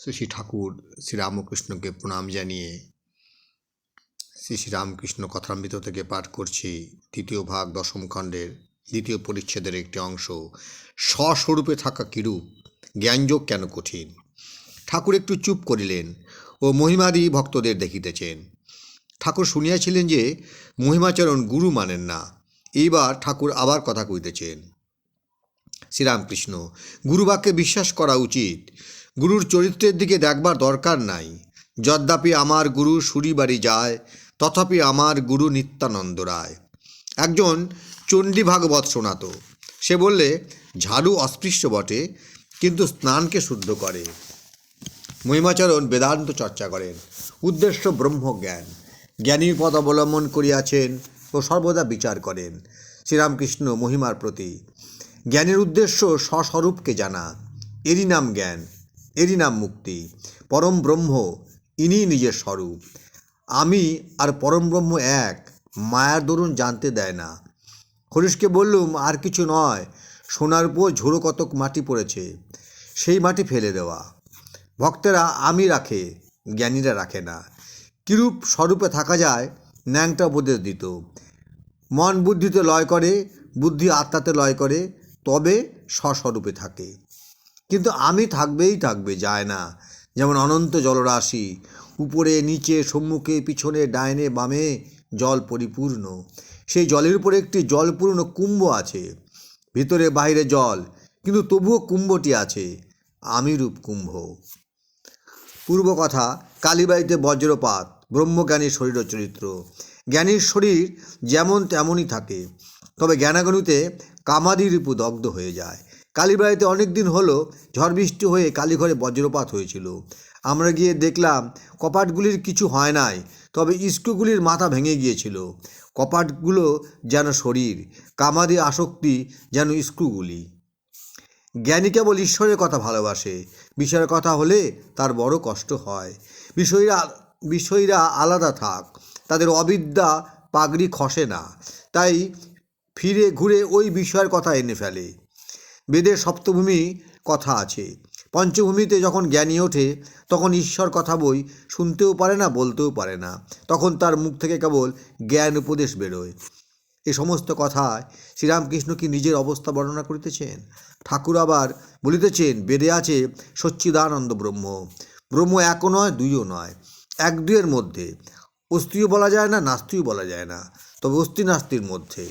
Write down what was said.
শ্রী শ্রী ঠাকুর শ্রীরামকৃষ্ণকে প্রণাম জানিয়ে শ্রী শ্রী রামকৃষ্ণ কথামৃত থেকে পাঠ করছি তৃতীয় ভাগ দশম খণ্ডের দ্বিতীয় পরিচ্ছেদের একটি অংশ। স্বস্বরূপে থাকা কিরূপ? জ্ঞানযোগ কেন কঠিন? ঠাকুর একটু চুপ করিলেন ও মহিমাদি ভক্তদের দেখিতেছেন। ঠাকুর শুনিয়াছিলেন যে মহিমাচরণ গুরু মানেন না। এইবার ঠাকুর আবার কথা কইতেছেন। শ্রীরামকৃষ্ণ, গুরুবাক্যে বিশ্বাস করা উচিত। গুরুর চরিত্রের দিকে দেখবার দরকার নাই। যদ্যাপি আমার গুরু সুরি বাড়ি যায়, তথাপি আমার গুরু নিত্যানন্দ রায়। একজন চণ্ডী ভাগবত শোনাত। সে বললে, ঝাড়ু অস্পৃশ্য বটে, কিন্তু স্নানকে শুদ্ধ করে। মহিমাচরণ বেদান্ত চর্চা করেন। উদ্দেশ্য ব্রহ্মজ্ঞান। জ্ঞানীর পদ অবলম্বন করিয়াছেন ও সর্বদা বিচার করেন শ্রীরামকৃষ্ণ মহিমার প্রতি। জ্ঞানের উদ্দেশ্য স্বস্বরূপকে জানা। এরই নাম জ্ঞান। এরই নাম মুক্তি। পরম ব্রহ্ম ইনি নিজের স্বরূপ। আমি আর পরম ব্রহ্ম এক, মায়ার দরুন জানতে দেয় না। হরিশকে বললুম, আর কিছু নয়, সোনার উপর ঝোড়ো কতক মাটি পড়েছে, সেই মাটি ফেলে দেওয়া। ভক্তেরা আমি রাখে, জ্ঞানীরা রাখে না। কিরূপ স্বরূপে থাকা যায়, ন্যাংটা উপদেশ দিত। মন বুদ্ধিতে লয় করে, বুদ্ধি আত্মাতে লয় করে, তবে স্বস্বরূপে থাকে। কিন্তু আমি থাকবেই থাকবে, যায় না। যেমন অনন্ত জলরাশি, উপরে, নিচে, সম্মুখে, পিছনে, ডাইনে, বামে, জল পরিপূর্ণ। সেই জলের উপরে একটি জলপূর্ণ কুম্ভ আছে, ভিতরে বাইরে জল, কিন্তু তবুও কুম্ভটি আছে আমি রূপ কুম্ভ। পূর্ব কথা, কালীবাড়িতে বজ্রপাত ব্রহ্মজ্ঞানীর শরীর চরিত্র। জ্ঞানীর শরীর যেমন তেমনই থাকে, তবে জ্ঞানাগণিতে কামাদি রিপু দগ্ধ হয়ে যায়। কালীবাড়িতে অনেক দিন হলো ঝড় বৃষ্টি হয়ে কালীঘরে বজ্রপাত হয়েছিল। আমরা গিয়ে দেখলাম কপাটগুলির কিছু হয় নাই, তবে স্ক্রুগুলির মাথা ভেঙে গিয়েছিল। কপাটগুলো যেন শরীর, কামাদি আসক্তি যেন স্ক্রুগুলি জ্ঞানী কেবল ঈশ্বরের কথা ভালোবাসে, বিষয়ের কথা হলে তার বড় কষ্ট হয়। বিষয়রা বিষয়রা আলাদা থাক, তাদের অবিদ্যা পাগড়ি খসে না, তাই ফিরে ঘুরে ওই বিষয়ের কথা এনে ফেলে। বেদের সপ্তভূমি কথা আছে। পঞ্চভূমিতে যখন জ্ঞানী ওঠে, তখন ঈশ্বর কথা বই শুনতেও পারে না, বলতেও পারে না। তখন তার মুখ থেকে কেবল জ্ঞান উপদেশ বেরোয়। এ সমস্ত কথায় শ্রীরামকৃষ্ণ কি নিজের অবস্থা বর্ণনা করিতেছেন? ঠাকুর আবার বলিতেছেন, বেদে আছে সচ্চিদানন্দ ব্রহ্ম। ব্রহ্ম একও নয়, দুইও নয়, এক দুয়ের মধ্যে। অস্তিও বলা যায় না, নাস্তিও বলা যায় না, তবে অস্থি নাস্তির মধ্যে।